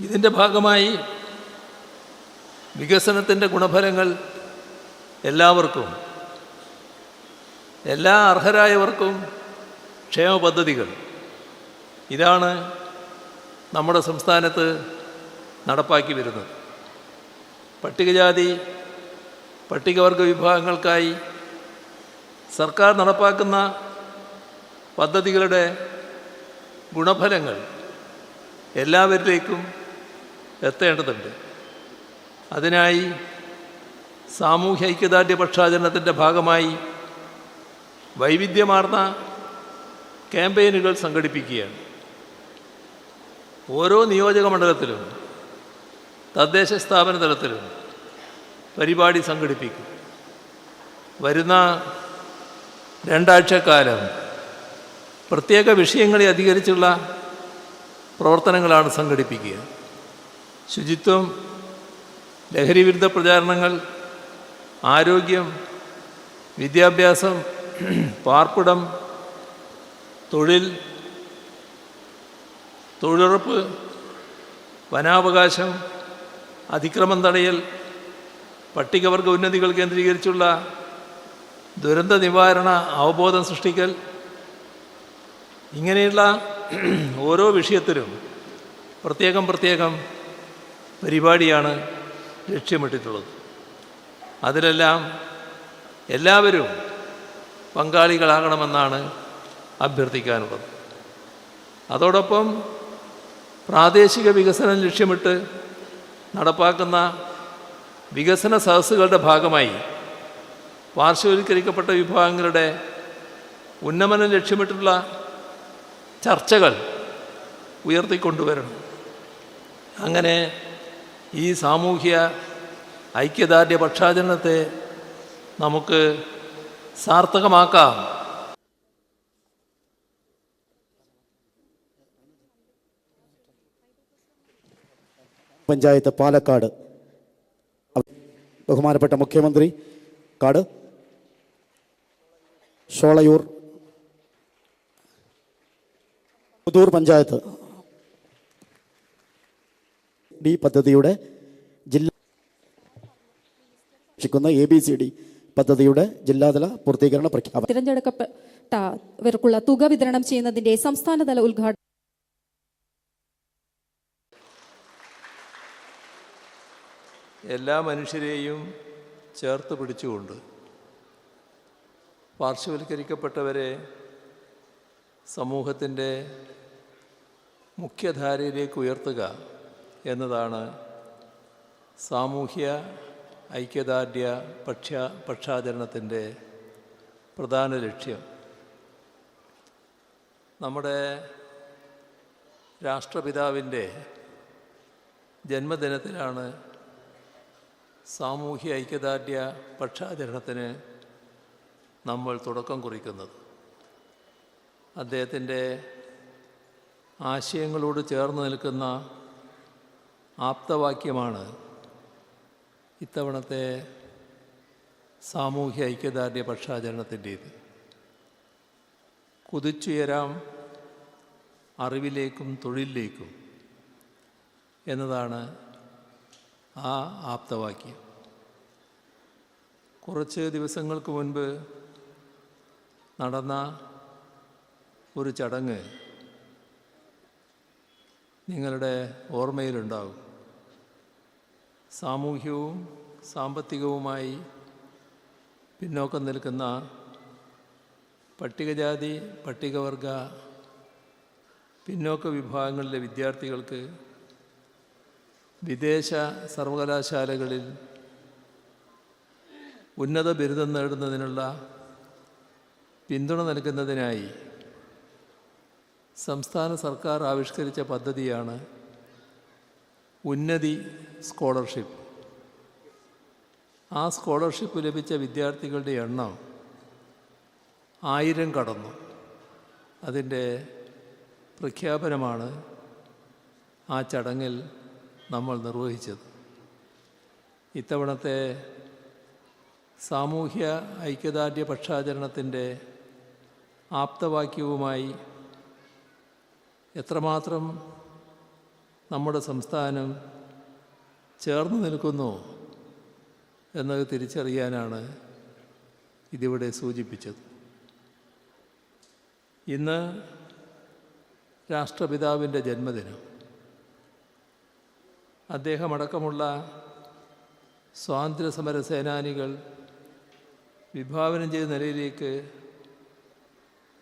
ഇതിന്റെ ഭാഗമായി വികസനത്തിന്റെ ഗുണഫലങ്ങൾ എല്ലാവർക്കും എല്ലാ അർഹരായവർക്കും ക്ഷേമ പദ്ധതികൾ. ഇതാണ് നമ്മുടെ സംസ്ഥാനത്ത് നടപ്പാക്കി വരുന്നത്. പട്ടികജാതി പട്ടികവർഗ വിഭാഗങ്ങൾക്കായി സർക്കാർ നടപ്പാക്കുന്ന പദ്ധതികളുടെ ഗുണഫലങ്ങൾ എല്ലാവരിലേക്കും എത്തേണ്ടതുണ്ട്. അതിനായി സാമൂഹ്യ ഐക്യദാർഢ്യ പക്ഷാചരണത്തിന്റെ ഭാഗമായി വൈവിധ്യമാർന്ന ക്യാമ്പയിനുകൾ സംഘടിപ്പിക്കുകയാണ്. ഓരോ നിയോജക മണ്ഡലത്തിലും തദ്ദേശ സ്ഥാപന തലത്തിലും പരിപാടി സംഘടിപ്പിക്കും. വരുന്ന രണ്ടാഴ്ചക്കാലം പ്രത്യേക വിഷയങ്ങളെ അധികരിച്ചുള്ള പ്രവർത്തനങ്ങളാണ് സംഘടിപ്പിക്കുക. ശുചിത്വം ലഹരി വിരുദ്ധ പ്രചാരണങ്ങൾ ആരോഗ്യം വിദ്യാഭ്യാസം പാർപ്പിടം തൊഴിൽ തൊഴിലുറപ്പ് വനാവകാശം അതിക്രമം തടയൽ പട്ടികവർഗ ഉന്നതികൾ കേന്ദ്രീകരിച്ചുള്ള ദുരന്ത നിവാരണ അവബോധം സൃഷ്ടിക്കൽ ഇങ്ങനെയുള്ള ഓരോ വിഷയത്തിലും പ്രത്യേകം പ്രത്യേകം പരിപാടിയാണ് ലക്ഷ്യമിട്ടിട്ടുള്ളത്. അതിലെല്ലാം എല്ലാവരും പങ്കാളികളാകണമെന്നാണ് അഭ്യർത്ഥിക്കാനുള്ളത്. അതോടൊപ്പം പ്രാദേശിക വികസനം ലക്ഷ്യമിട്ട് നടപ്പാക്കുന്ന വികസന സദസ്സുകളുടെ ഭാഗമായി പാർശ്വവൽക്കരിക്കപ്പെട്ട വിഭാഗങ്ങളുടെ ഉന്നമനം ലക്ഷ്യമിട്ടുള്ള ചർച്ചകൾ ഉയർത്തിക്കൊണ്ടുവരണം. അങ്ങനെ ഈ സാമൂഹ്യ ഐക്യദാർഢ്യ പക്ഷാചരണത്തെ നമുക്ക് സാർത്ഥകമാക്കാം. പഞ്ചായത്ത് പാലക്കാട്. ബഹുമാനപ്പെട്ട മുഖ്യമന്ത്രി കാട് ഷോളയൂർ പുതൂർ പഞ്ചായത്ത്. ഡി പദ്ധതിയുടെ ജില്ലാ എ ബി സി ഡി പദ്ധതിയുടെ ജില്ലാതല പൂർത്തീകരണ പ്രഖ്യാപനം. തിരഞ്ഞെടുക്കപ്പെട്ടവർക്കുള്ള തുക വിതരണം ചെയ്യുന്നതിന്റെ സംസ്ഥാനതല ഉദ്ഘാടനം. എല്ലാ മനുഷ്യരെയും ചേർത്ത് പിടിച്ചുകൊണ്ട് പാർശ്വവൽക്കരിക്കപ്പെട്ടവരെ സമൂഹത്തിന്റെ മുഖ്യധാരയിലേക്ക് ഉയർത്തുക എന്നതാണ് സാമൂഹ്യ ഐക്യദാർഢ്യ പക്ഷ പക്ഷാചരണത്തിന്റെ പ്രധാന ലക്ഷ്യം. നമ്മുടെ രാഷ്ട്രപിതാവിന്റെ ജന്മദിനത്തിലാണ് സാമൂഹ്യ ഐക്യദാർഢ്യ പക്ഷാചരണത്തിന് നമ്മൾ തുടക്കം കുറിക്കുന്നത്. അദ്ദേഹത്തിന്റെ ആശയങ്ങളോട് ചേർന്ന് നിൽക്കുന്ന ആപ്തവാക്യമാണ്. ഇത്തവണത്തെ സാമൂഹ്യ ഐക്യദാർഢ്യ പക്ഷാചരണത്തിന്റേത്. കുതിച്ചുയരാം അറിവിലേക്കും തൊഴിലിലേക്കും എന്നതാണ് ആ ആപ്തവാക്യം. കുറച്ച് ദിവസങ്ങൾക്ക് മുൻപ് നടന്ന ഒരു ചടങ്ങ് നിങ്ങളുടെ ഓർമ്മയിലുണ്ടാകും. സാമൂഹ്യവും സാമ്പത്തികവുമായി പിന്നോക്കം നിൽക്കുന്ന പട്ടികജാതി പട്ടികവർഗ പിന്നോക്ക വിഭാഗങ്ങളിലെ വിദ്യാർത്ഥികൾക്ക് വിദേശ സർവകലാശാലകളിൽ ഉന്നത ബിരുദം നേടുന്നതിനുള്ള പിന്തുണ നൽകുന്നതിനായി സംസ്ഥാന സർക്കാർ ആവിഷ്കരിച്ച പദ്ധതിയാണ് ഉന്നതി സ്കോളർഷിപ്പ്. ആ സ്കോളർഷിപ്പ് ലഭിച്ച വിദ്യാർത്ഥികളുടെ എണ്ണം ആയിരം കടന്നു. അതിന്റെ പ്രഖ്യാപനമാണ് ആ ചടങ്ങിൽ നമ്മൾ നിർവഹിച്ചത്. ഇത്തവണത്തെ സാമൂഹ്യ ഐക്യദാർഢ്യ പക്ഷാചരണത്തിന്റെ ആപ്തവാക്യവുമായി എത്രമാത്രം നമ്മുടെ സംസ്ഥാനം ചേർന്ന് നിൽക്കുന്നു എന്നത് തിരിച്ചറിയാനാണ് ഇതിവിടെ സൂചിപ്പിച്ചത്. ഇന്ന് രാഷ്ട്രപിതാവിന്റെ ജന്മദിനം. അദ്ദേഹമടക്കമുള്ള സ്വാതന്ത്ര്യസമര സേനാനികൾ വിഭാവനം ചെയ്ത നിലയിലേക്ക്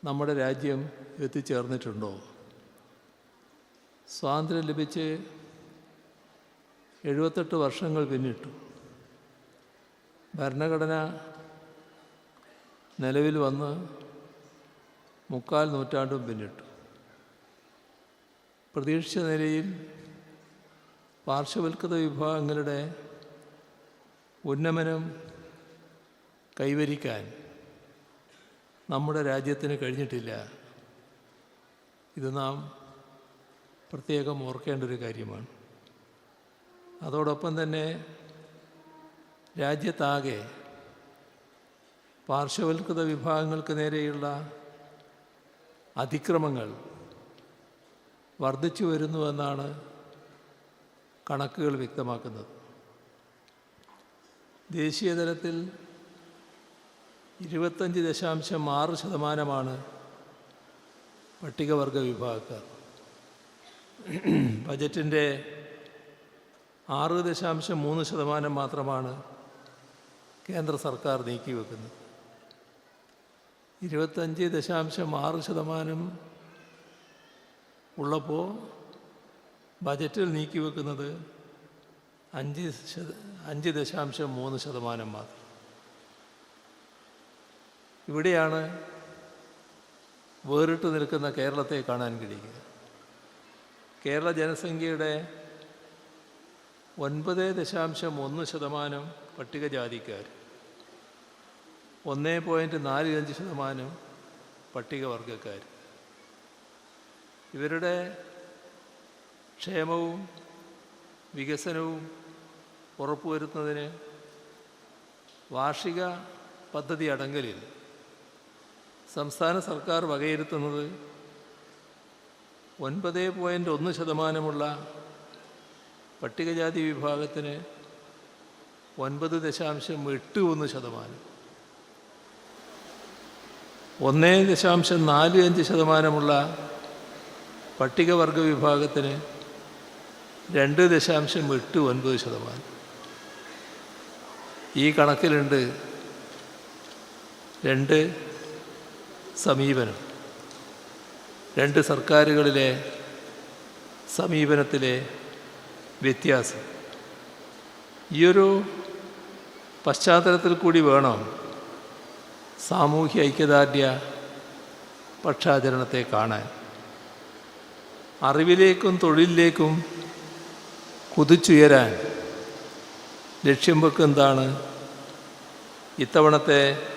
നമ്മുടെ രാജ്യം എത്തിച്ചേർന്നിട്ടുണ്ടോ? സ്വാതന്ത്ര്യം ലഭിച്ച് എഴുപത്തെട്ട് വർഷങ്ങൾ പിന്നിട്ടു. ഭരണഘടന നിലവിൽ വന്ന് മുക്കാൽ നൂറ്റാണ്ടും പിന്നിട്ടു. പ്രതീക്ഷിച്ച നിലയിൽ പാർശ്വവൽക്കൃത വിഭാഗങ്ങളുടെ ഉന്നമനം കൈവരിക്കാൻ നമ്മുടെ രാജ്യത്തിന് കഴിഞ്ഞിട്ടില്ല. ഇത് നാം പ്രത്യേകം ഓർക്കേണ്ട ഒരു കാര്യമാണ്. അതോടൊപ്പം തന്നെ രാജ്യത്താകെ പാർശ്വവൽകൃത വിഭാഗങ്ങൾക്ക് നേരെയുള്ള അതിക്രമങ്ങൾ വർദ്ധിച്ചു വരുന്നുവെന്നാണ് കണക്കുകൾ വ്യക്തമാക്കുന്നത്. ദേശീയതലത്തിൽ ഇരുപത്തഞ്ച് ദശാംശം ആറ് ശതമാനമാണ് പട്ടികവർഗ വിഭാഗക്കാർ. ബജറ്റിന്റെ ആറ് ദശാംശം മൂന്ന് ശതമാനം മാത്രമാണ് കേന്ദ്ര സർക്കാർ നീക്കിവെക്കുന്നത് ഇരുപത്തഞ്ച് ദശാംശം ആറ് ശതമാനം ഉള്ളപ്പോൾ ബജറ്റിൽ നീക്കിവെക്കുന്നത് അഞ്ച് ശത അഞ്ച് ദശാംശം മൂന്ന് ശതമാനം മാത്രം. ഇവിടെയാണ് വേറിട്ട് നിൽക്കുന്ന കേരളത്തെ കാണാൻ കഴിയുക. കേരള ജനസംഖ്യയുടെ ഒൻപത് ദശാംശം ഒന്ന് ശതമാനം പട്ടികജാതിക്കാർ ഒന്ന് പോയിന്റ് നാല് അഞ്ച് ശതമാനം പട്ടികവർഗക്കാർ. ഇവരുടെ ക്ഷേമവും വികസനവും ഉറപ്പുവരുത്തുന്നതിന് വാർഷിക പദ്ധതി അടങ്കലിൽ സംസ്ഥാന സർക്കാർ വകയിരുത്തുന്നത് ഒൻപത് പോയിന്റ് ഒന്ന് ശതമാനമുള്ള പട്ടികജാതി വിഭാഗത്തിന് ഒൻപത് ദശാംശം എട്ട് ഒന്ന് ശതമാനം. ഒന്നേ ദശാംശം നാല് അഞ്ച് ശതമാനമുള്ള പട്ടികവർഗ വിഭാഗത്തിന് രണ്ട് ദശാംശം എട്ട് ഒൻപത് ശതമാനം. ഈ കണക്കിലുണ്ട് രണ്ട് സമീപനം. രണ്ട് സർക്കാരുകളിലെ സമീപനത്തിലെ വ്യത്യാസം. ഈയൊരു പശ്ചാത്തലത്തിൽ കൂടി വേണം സാമൂഹ്യ ഐക്യദാർഢ്യ പക്ഷാചരണത്തെ കാണാൻ. അറിവിലേക്കും തൊഴിലിലേക്കും കുതിച്ചുയരാൻ ലക്ഷ്യം വെക്കുന്നതാണ് ഇത്തവണത്തെ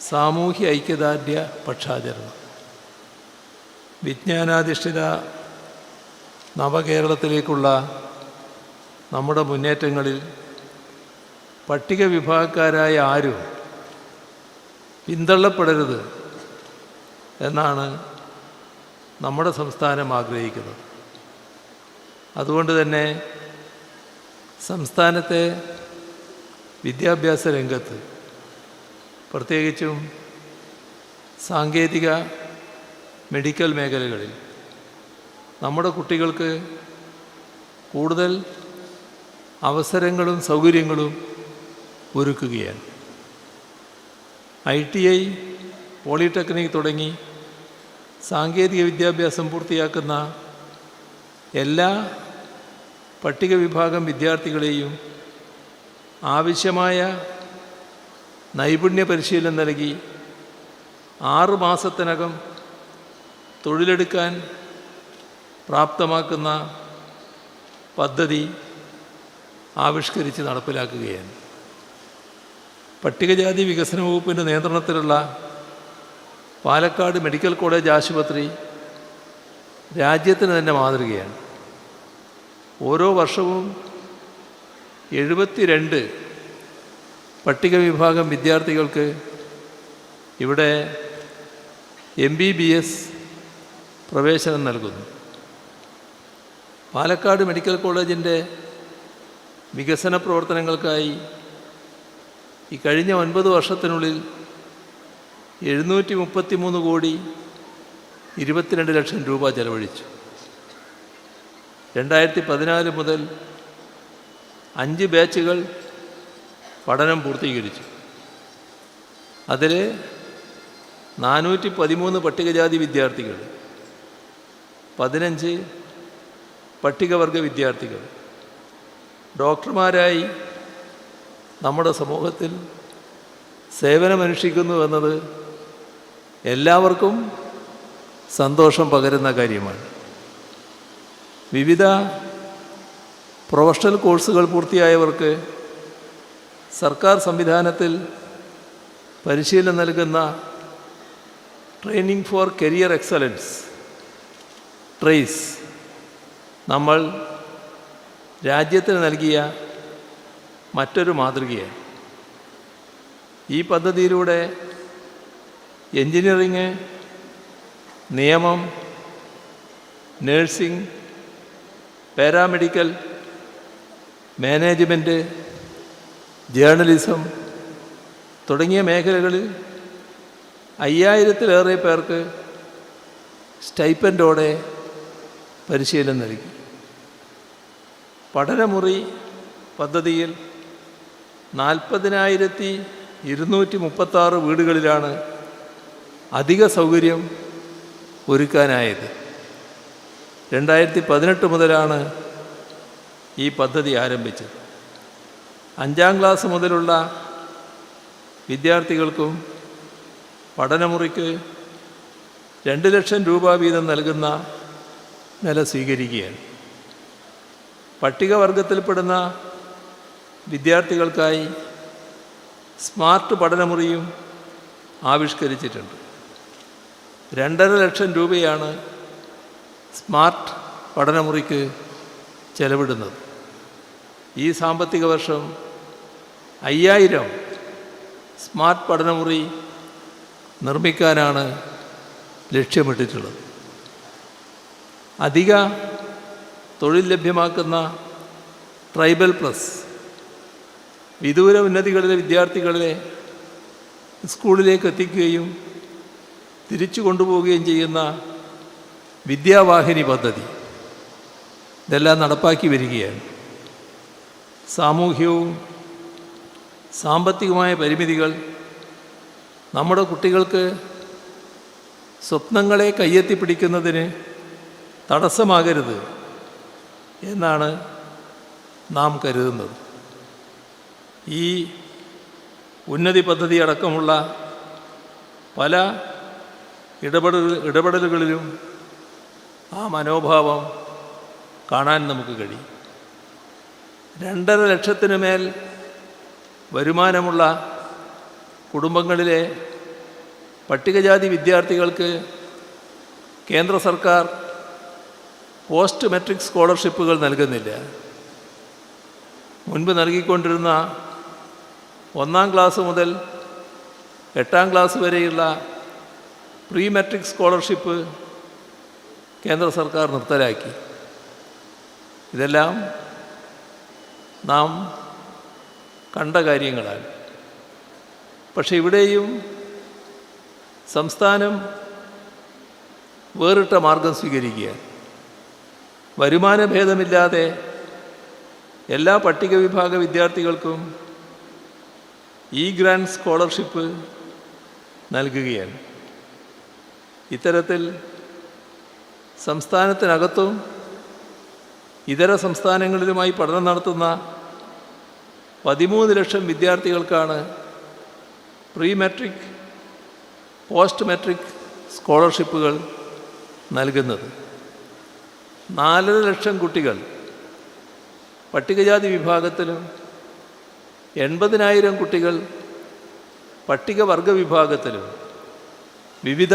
സാമൂഹ്യ ഐക്യദാർഢ്യ പക്ഷാചരണം. വിജ്ഞാനാധിഷ്ഠിത നവകേരളത്തിലേക്കുള്ള നമ്മുടെ മുന്നേറ്റങ്ങളിൽ പട്ടിക വിഭാഗക്കാരായ ആരും പിന്തള്ളപ്പെടരുത് എന്നാണ് നമ്മുടെ സംസ്ഥാനം ആഗ്രഹിക്കുന്നത്. അതുകൊണ്ട് തന്നെ സംസ്ഥാനത്തെ വിദ്യാഭ്യാസ രംഗത്ത് പ്രത്യേകിച്ചും സാങ്കേതിക മെഡിക്കൽ മേഖലകളിൽ നമ്മുടെ കുട്ടികൾക്ക് കൂടുതൽ അവസരങ്ങളും സൗകര്യങ്ങളും ഒരുക്കുകയാണ്. ഐ ടി ഐ പോളിടെക്നിക് തുടങ്ങി സാങ്കേതിക വിദ്യാഭ്യാസം പൂർത്തിയാക്കുന്ന എല്ലാ പട്ടിക വിഭാഗം വിദ്യാർത്ഥികളെയും ആവശ്യമായ നൈപുണ്യ പരിശീലനം നൽകി ആറ് മാസത്തിനകം തൊഴിലെടുക്കാൻ പ്രാപ്തമാക്കുന്ന പദ്ധതി ആവിഷ്കരിച്ച് നടപ്പിലാക്കുകയാണ്. പട്ടികജാതി വികസന വകുപ്പിന്റെ നിയന്ത്രണത്തിലുള്ള പാലക്കാട് മെഡിക്കൽ കോളേജ് ആശുപത്രി രാജ്യത്തിന് തന്നെ മാതൃകയാണ്. ഓരോ വർഷവും എഴുപത്തിരണ്ട് പട്ടിക വിഭാഗം വിദ്യാർത്ഥികൾക്ക് ഇവിടെ എം ബി ബി എസ് പ്രവേശനം നൽകുന്നു. പാലക്കാട് മെഡിക്കൽ കോളേജിന്റെ വികസന പ്രവർത്തനങ്ങൾക്കായി ഈ കഴിഞ്ഞ ഒൻപത് വർഷത്തിനുള്ളിൽ എഴുന്നൂറ്റി മുപ്പത്തി മൂന്ന് കോടി ഇരുപത്തിരണ്ട് ലക്ഷം രൂപ ചെലവഴിച്ചു. രണ്ടായിരത്തി പതിനാല് മുതൽ അഞ്ച് ബാച്ചുകൾ പഠനം പൂർത്തീകരിച്ചു. അതിൽ നാനൂറ്റി പതിമൂന്ന് പട്ടികജാതി വിദ്യാർത്ഥികൾ പതിനഞ്ച് പട്ടികവർഗ വിദ്യാർത്ഥികൾ. ഡോക്ടർമാരായി നമ്മുടെ സമൂഹത്തിൽ സേവനമനുഷ്ഠിക്കുന്നു എന്നത് എല്ലാവർക്കും സന്തോഷം പകരുന്ന കാര്യമാണ്. വിവിധ പ്രൊഫഷണൽ കോഴ്സുകൾ പൂർത്തിയായവർക്ക് സർക്കാർ സംവിധാനത്തിൽ പരിശീലനം നൽകുന്ന training for career excellence TRACE നമ്മൾ രാജ്യത്തിന് നൽകിയ മറ്റൊരു മാതൃകയാണ്. ഈ പദ്ധതിയിലൂടെ എൻജിനീയറിങ് നിയമം നേഴ്സിംഗ് പാരാമെഡിക്കൽ മാനേജ്മെന്റ് ജേർണലിസം തുടങ്ങിയ മേഖലകളിൽ അയ്യായിരത്തിലേറെ പേർക്ക് സ്റ്റൈപ്പൻഡോടെ പരിശീലനം നൽകി. പഠനമുറി പദ്ധതിയിൽ നാൽപ്പതിനായിരത്തി ഇരുന്നൂറ്റി മുപ്പത്താറ് വീടുകളിലാണ് അധിക സൗകര്യം ഒരുക്കാനായത്. രണ്ടായിരത്തി പതിനെട്ട് മുതലാണ് ഈ പദ്ധതി ആരംഭിച്ചത്. അഞ്ചാം ക്ലാസ് മുതലുള്ള വിദ്യാർത്ഥികൾക്കും പഠനമുറിക്ക് രണ്ട് ലക്ഷം രൂപ വീതം നൽകുന്ന നില സ്വീകരിക്കുകയാണ്. പട്ടികവർഗത്തിൽപ്പെടുന്ന വിദ്യാർത്ഥികൾക്കായി സ്മാർട്ട് പഠനമുറിയും ആവിഷ്കരിച്ചിട്ടുണ്ട്. രണ്ടര ലക്ഷം രൂപയാണ് സ്മാർട്ട് പഠനമുറിക്ക് ചെലവിടുന്നത്. ഈ സാമ്പത്തിക വർഷം അയ്യായിരം സ്മാർട്ട് പഠനമുറി നിർമ്മിക്കാനാണ് ലക്ഷ്യമിട്ടിട്ടുള്ളത്. അധിക തൊഴിൽ ലഭ്യമാക്കുന്ന ട്രൈബൽ പ്ലസ് വിദൂര ഉന്നതികളിലെ വിദ്യാർത്ഥികളെ സ്കൂളിലേക്ക് എത്തിക്കുകയും തിരിച്ചു കൊണ്ടുപോവുകയും ചെയ്യുന്ന വിദ്യാവാഹിനി പദ്ധതി ഇതെല്ലാം നടപ്പാക്കി വരികയാണ്. സാമൂഹ്യവും സാമ്പത്തികമായ പരിമിതികൾ നമ്മുടെ കുട്ടികൾക്ക് സ്വപ്നങ്ങളെ കയ്യെത്തിപ്പിടിക്കുന്നതിന് തടസ്സമാകരുത് എന്നാണ് നാം കരുതുന്നത്. ഈ ഉന്നതി പദ്ധതി അടക്കമുള്ള പല ഇടപെടൽ ഇടപെടലുകളിലും ആ മനോഭാവം കാണാൻ നമുക്ക് കഴിയും. രണ്ടര ലക്ഷത്തിന് മേൽ വരുമാനമുള്ള കുടുംബങ്ങളിലെ പട്ടികജാതി വിദ്യാർത്ഥികൾക്ക് കേന്ദ്ര സർക്കാർ പോസ്റ്റ് മെട്രിക് സ്കോളർഷിപ്പുകൾ നൽകുന്നില്ല. മുൻപ് നൽകിക്കൊണ്ടിരുന്ന ഒന്നാം ക്ലാസ് മുതൽ എട്ടാം ക്ലാസ് വരെയുള്ള പ്രീ മെട്രിക് സ്കോളർഷിപ്പ് കേന്ദ്ര സർക്കാർ നിർത്തലാക്കി. ഇതെല്ലാം നാം കണ്ട കാര്യങ്ങളാണ്. പക്ഷെ ഇവിടെയും സംസ്ഥാനം വേറിട്ട മാർഗം സ്വീകരിക്കുക വരുമാന ഭേദമില്ലാതെ എല്ലാ പട്ടിക വിഭാഗ വിദ്യാർത്ഥികൾക്കും ഇ ഗ്രാൻഡ് സ്കോളർഷിപ്പ് നൽകുകയാണ്. ഇത്തരത്തിൽ സംസ്ഥാനത്തിനകത്തും ഇതര സംസ്ഥാനങ്ങളിലുമായി പഠനം നടത്തുന്ന പതിമൂന്ന് ലക്ഷം വിദ്യാർത്ഥികൾക്കാണ് പ്രീ മെട്രിക് പോസ്റ്റ് മെട്രിക് സ്കോളർഷിപ്പുകൾ നൽകുന്നത്. നാലര ലക്ഷം കുട്ടികൾ. പട്ടികജാതി വിഭാഗത്തിലും എൺപതിനായിരം കുട്ടികൾ പട്ടികവർഗ വിഭാഗത്തിലും വിവിധ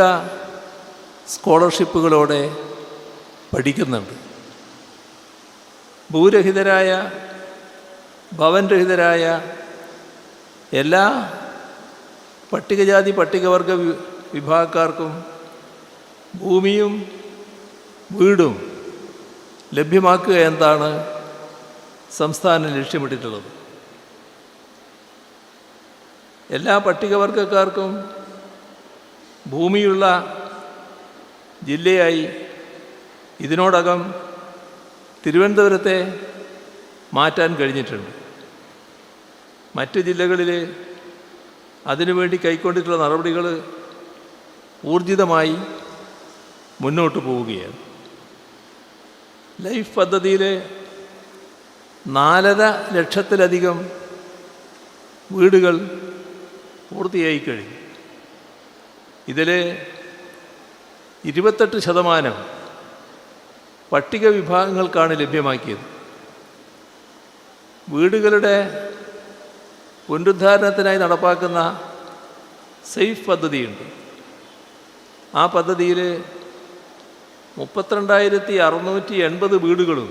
സ്കോളർഷിപ്പുകളോടെ പഠിക്കുന്നുണ്ട്. ഭൂരഹിതരായ ഭവൻരഹിതരായ എല്ലാ പട്ടികജാതി പട്ടികവർഗ വിഭാഗക്കാർക്കും ഭൂമിയും വീടും ലഭ്യമാക്കുക എന്താണ് സംസ്ഥാനം ലക്ഷ്യമിട്ടിട്ടുള്ളത്? എല്ലാ പട്ടികവർഗക്കാർക്കും ഭൂമിയുള്ള ജില്ലയായി ഇതിനോടകം തിരുവനന്തപുരത്തെ മാറ്റാൻ കഴിഞ്ഞിട്ടുണ്ട്. മറ്റ് ജില്ലകളിൽ അതിനുവേണ്ടി കൈക്കൊണ്ടിട്ടുള്ള നടപടികൾ ഊർജിതമായി മുന്നോട്ട് പോവുകയാണ്. ലൈഫ് പദ്ധതിയിൽ നാലര ലക്ഷത്തിലധികം വീടുകൾ പൂർത്തിയായി കഴിഞ്ഞു. ഇതിൽ ഇരുപത്തെട്ട് ശതമാനം പട്ടിക വിഭാഗങ്ങൾക്കാണ് ലഭ്യമാക്കിയത്. വീടുകളുടെ പുനരുദ്ധാരണത്തിനായി നടപ്പാക്കുന്ന സേഫ് പദ്ധതിയുണ്ട്. ആ പദ്ധതിയിൽ മുപ്പത്തിരണ്ടായിരത്തി അറുന്നൂറ്റി എൺപത് വീടുകളും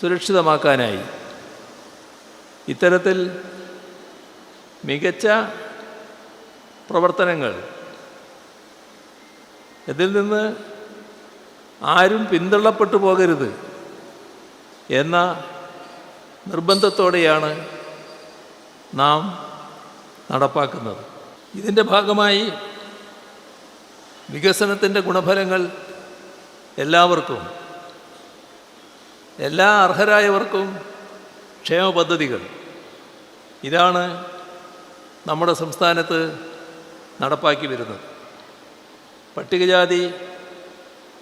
സുരക്ഷിതമാക്കാനായി. ഇത്തരത്തിൽ മികച്ച പ്രവർത്തനങ്ങൾ ഇതിൽ നിന്ന് ആരും പിന്തള്ളപ്പെട്ടു പോകരുത് എന്ന നിർബന്ധത്തോടെയാണ് നാം നടപ്പാക്കുന്നത്. ഇതിന്റെ ഭാഗമായി വികസനത്തിന്റെ ഗുണഫലങ്ങൾ എല്ലാവർക്കും. എല്ലാ അർഹരായവർക്കും ക്ഷേമ പദ്ധതികൾ. ഇതാണ് നമ്മുടെ സംസ്ഥാനത്ത് നടപ്പാക്കി വരുന്നത്. പട്ടികജാതി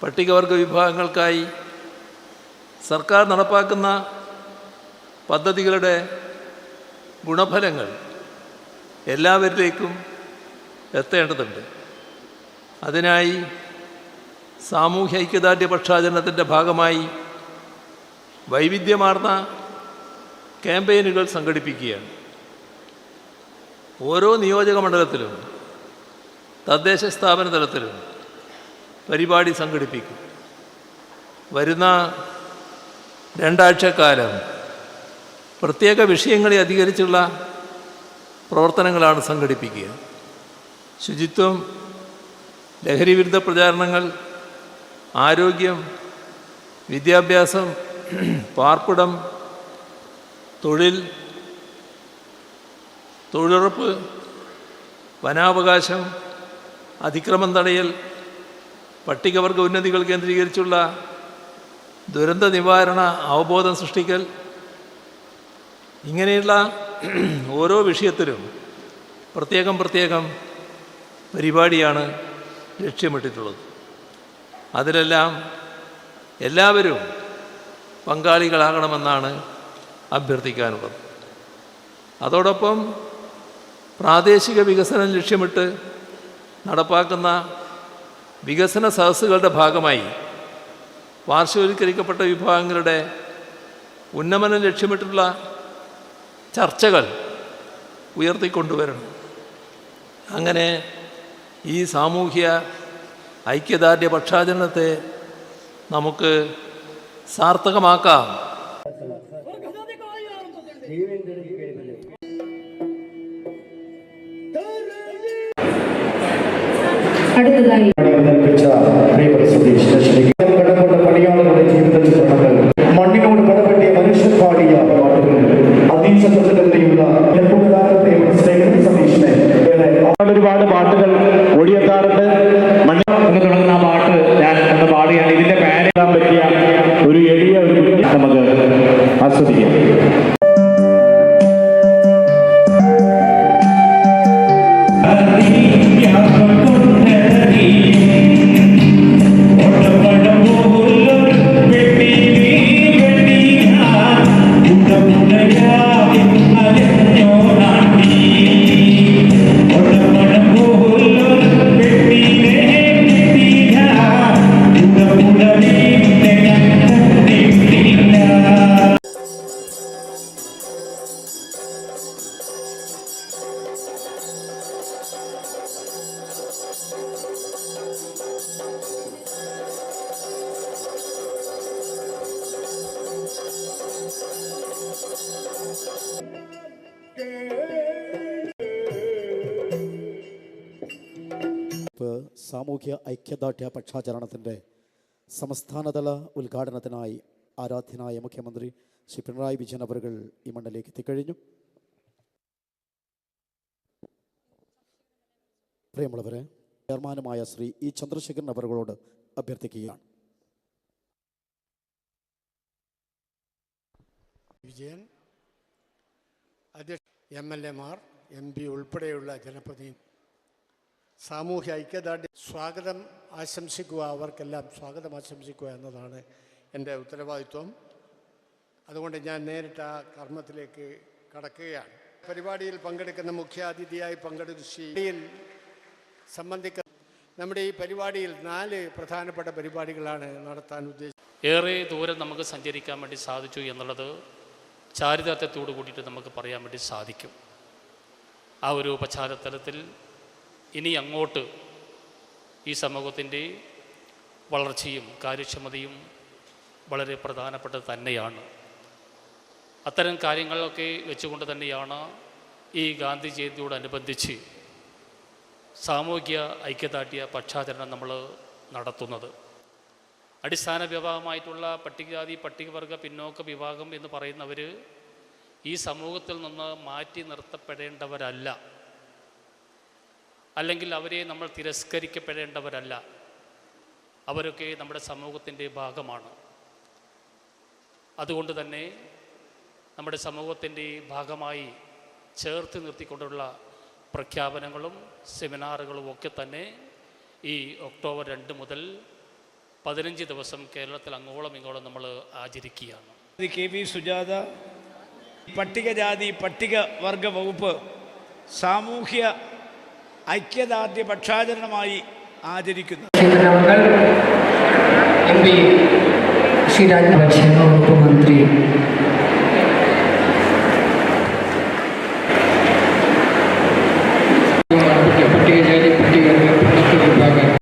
പട്ടികവർഗ വിഭാഗങ്ങൾക്കായി സർക്കാർ നടപ്പാക്കുന്ന പദ്ധതികളുടെ ഗുണഫലങ്ങൾ എല്ലാവരിലേക്കും എത്തേണ്ടതുണ്ട്. അതിനായി സാമൂഹ്യ ഐക്യദാർഢ്യ പക്ഷാചരണത്തിന്റെ ഭാഗമായി വൈവിധ്യമാർന്ന ക്യാമ്പയിനുകൾ സംഘടിപ്പിക്കുകയാണ്. ഓരോ നിയോജക മണ്ഡലത്തിലും തദ്ദേശ സ്ഥാപന തലത്തിലും പരിപാടി സംഘടിപ്പിക്കും. വരുന്ന രണ്ടാഴ്ചക്കാലം പ്രത്യേക വിഷയങ്ങളെ അധികരിച്ചുള്ള പ്രവർത്തനങ്ങളാണ് സംഘടിപ്പിക്കുക. ശുചിത്വം ലഹരിവിരുദ്ധ പ്രചാരണങ്ങൾ ആരോഗ്യം വിദ്യാഭ്യാസം പാർപ്പിടം തൊഴിൽ തൊഴിലുറപ്പ് വനാവകാശം അതിക്രമം തടയൽ പട്ടികവർഗ ഉന്നതികൾ കേന്ദ്രീകരിച്ചുള്ള ദുരന്ത നിവാരണ അവബോധം സൃഷ്ടിക്കൽ ഇങ്ങനെയുള്ള ഓരോ വിഷയത്തിലും പ്രത്യേകം പ്രത്യേകം പരിപാടിയാണ് ലക്ഷ്യമിട്ടിട്ടുള്ളത്. അതിലെല്ലാം എല്ലാവരും പങ്കാളികളാകണമെന്നാണ് അഭ്യർത്ഥിക്കാനുള്ളത്. അതോടൊപ്പം പ്രാദേശിക വികസനം ലക്ഷ്യമിട്ട് നടപ്പാക്കുന്ന വികസന സദസ്സുകളുടെ ഭാഗമായി പാർശ്വവൽക്കരിക്കപ്പെട്ട വിഭാഗങ്ങളുടെ ഉന്നമനം ലക്ഷ്യമിട്ടുള്ള ചർച്ചകൾ ഉയർത്തിക്കൊണ്ടുവരണം. അങ്ങനെ ഈ സാമൂഹ്യ ഐക്യദാർഢ്യ പക്ഷാചരണത്തെ നമുക്ക് സാർത്ഥകമാക്കാം. അടുത്തതായി സാമൂഹ്യ ഐക്യദാർഢ്യ പക്ഷാചരണത്തിന്റെ സംസ്ഥാനതല ഉദ്ഘാടനത്തിനായി ആരാധ്യനായ മുഖ്യമന്ത്രി ശ്രീ പിണറായി വിജയൻ അവരുകൾ ഈ മണ്ണിലേക്ക് എത്തിക്കഴിഞ്ഞു. പ്രിയമുള്ളവരെ ചെയർമാനുമായ ശ്രീ ഇ ചന്ദ്രശേഖരൻ അവരുകളോട് അഭ്യർത്ഥിക്കുകയാണ്. വിജയൻ അധ്യക്ഷ എം എൽ എമാർ എം പി ഉൾപ്പെടെയുള്ള ജനപ്രതിനിധി സാമൂഹ്യ ഐക്യദാർഢ്യ സ്വാഗതം ആശംസിക്കുക അവർക്കെല്ലാം സ്വാഗതം ആശംസിക്കുക എന്നതാണ് എന്റെ ഉത്തരവാദിത്വം. അതുകൊണ്ട് ഞാൻ നേരിട്ട് ആ കർമ്മത്തിലേക്ക് കടക്കുകയാണ്. പരിപാടിയിൽ പങ്കെടുക്കുന്ന മുഖ്യാതിഥിയായി പങ്കെടുക്കുന്ന ശ്രീയിൽ സംബന്ധിക്ക നമ്മുടെ ഈ പരിപാടിയിൽ നാല് പ്രധാനപ്പെട്ട പരിപാടികളാണ് നടത്താൻ ഉദ്ദേശിച്ചത്. ഏറെ ദൂരം നമുക്ക് സഞ്ചരിക്കാൻ വേണ്ടി സാധിച്ചു എന്നുള്ളത് ചാരിതാർത്ഥ്യത്തോട് കൂടിയിട്ട് നമുക്ക് പറയാൻ വേണ്ടി സാധിക്കും. ആ ഒരു പശ്ചാത്തലത്തിൽ ഇനി അങ്ങോട്ട് ഈ സമൂഹത്തിന്റെ വളർച്ചയും കാര്യക്ഷമതയും വളരെ പ്രധാനപ്പെട്ടത് തന്നെയാണ്. അത്തരം കാര്യങ്ങളൊക്കെ വെച്ചുകൊണ്ട് തന്നെയാണ് ഈ ഗാന്ധി ജയന്തിയോടനുബന്ധിച്ച് സാമൂഹ്യ ഐക്യദാർഢ്യ പക്ഷാചരണം നമ്മൾ നടത്തുന്നത്. അടിസ്ഥാന വിഭാഗമായിട്ടുള്ള പട്ടികജാതി പട്ടികവർഗ പിന്നോക്ക വിഭാഗം എന്ന് പറയുന്നവർ ഈ സമൂഹത്തിൽ നിന്ന് മാറ്റി നിർത്തപ്പെടേണ്ടവരല്ല. അല്ലെങ്കിൽ അവരെ നമ്മൾ തിരസ്കരിക്കപ്പെടേണ്ടവരല്ല. അവരൊക്കെ നമ്മുടെ സമൂഹത്തിന്റെ ഭാഗമാണ്. അതുകൊണ്ട് തന്നെ നമ്മുടെ സമൂഹത്തിന്റെ ഭാഗമായി ചേർത്ത് നിർത്തിക്കൊണ്ടുള്ള പ്രഖ്യാപനങ്ങളും സെമിനാറുകളും ഒക്കെ തന്നെ ഈ ഒക്ടോബർ രണ്ട് മുതൽ പതിനഞ്ച് ദിവസം കേരളത്തിൽ അങ്ങോളം ഇങ്ങോളം നമ്മൾ ആചരിക്കുകയാണ്. കെ വി സുജാത പട്ടികജാതി പട്ടികവർഗ വകുപ്പ് സാമൂഹ്യ ഐക്യദാർഢ്യ പക്ഷാചരണമായി ആചരിക്കുന്നു. ശ്രീ രാജ ഭക്ഷ്യ വകുപ്പ് മന്ത്രി